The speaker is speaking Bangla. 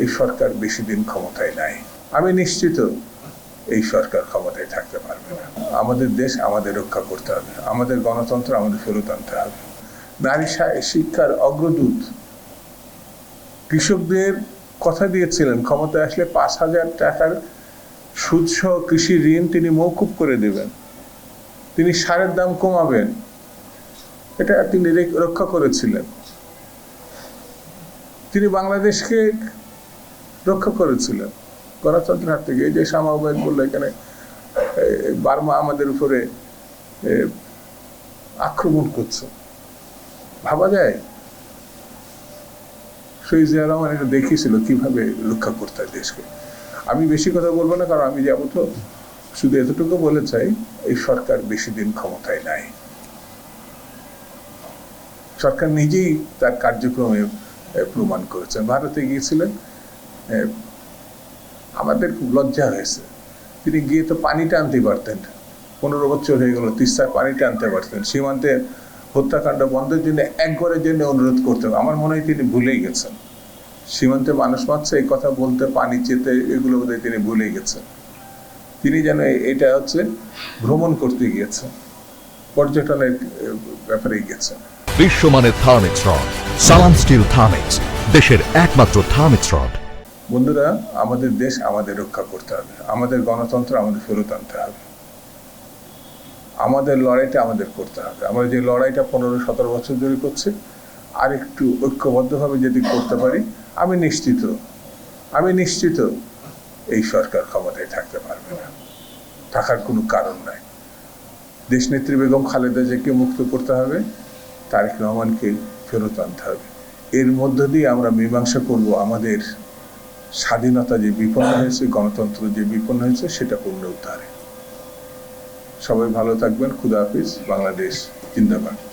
এই সরকার বেশি দিন ক্ষমতায় নাই। আমি নিশ্চিত এই সরকার ক্ষমতায় থাকতে পারবে না। আমাদের দেশ আমাদের রক্ষা করতে হবে। আমাদের গণতন্ত্র আমাদের ফেরত আনতে হবে। নারী শিক্ষার অগ্রদূত কৃষকদের কথা দিয়েছিলেন, ক্ষমতায় আসলে পাঁচ হাজার টাকার সুদসহ কৃষি ঋণ তিনি মৌকুব করে দেবেন। তিনি সারের দাম কমাবেন। এটা তিনি রক্ষা করেছিলেন। তিনি বাংলাদেশকে রক্ষা করেছিলেন গণতন্ত্রের হাত থেকে। এই যে সামাবাদ বলল এখানে বার্মা আমাদের উপরে আক্রমণ করছে। ভাবা যায়? জিয়া রহমান এটা দেখিয়েছিল কীভাবে রক্ষা করতে হয় দেশকে। আমি বেশি কথা বলব না, কারণ আমি যাব তো শুধু এতটুকু বলে চাই, এই সরকার বেশি দিন ক্ষমতায় নাই। সরকার নিজেই তার কার্যক্রমে প্রমাণ করেছেন। ভারতে গিয়েছিলেন আমাদের খুব লজ্জা হয়েছে। তিনি গিয়ে তো পানিটা আনতে পারতেন। পনেরো বছর হয়ে গেল তিস্তায় পানিটা আনতে পারতেন। সীমান্তে হত্যাকাণ্ড বন্ধের জন্য একবারের জন্য অনুরোধ করতেন। আমার মনে হয় তিনি ভুলেই গেছেন। সীমান্তে মানুষ মারছে, এই কথা বলতে পানি চেতে এগুলো বোধহয় তিনি ভুলেই গেছেন। তিনি যেন এটা হচ্ছে ভ্রমণ করতে গিয়েছেন। পর্যটনের ব্যাপারে গেছেন। বিশ্বমানের Thermex rod, Salam steel Thermex, দেশের একমাত্র থার্মিক্স রড। বন্ধুরা, আমাদের দেশ আমাদের রক্ষা করতে হবে। আমাদের গণতন্ত্র আমাদের ফেরত আনতে হবে। আমাদের লড়াইটা আমাদের করতে হবে। আমরা যে লড়াইটা পনেরো সতেরো বছর ধরে করছি, আর একটু ঐক্যবদ্ধভাবে যদি করতে পারি, আমি নিশ্চিত আমি নিশ্চিত এই সরকার ক্ষমতায় থাকতে পারবে না। থাকার কোনো কারণ নাই। দেশনেত্রী বেগম খালেদা জিয়াকে মুক্ত করতে হবে, তারেক রহমানকে ফেরত আনতে হবে। এর মধ্য দিয়ে আমরা মীমাংসা করব আমাদের স্বাধীনতা যে বিপন্ন হয়েছে, গণতন্ত্র যে বিপন্ন হয়েছে, সেটা পুনরুদ্ধারে। সবাই ভালো থাকবেন। খুদা হাফিজ। বাংলাদেশ জিন্দাবাদ।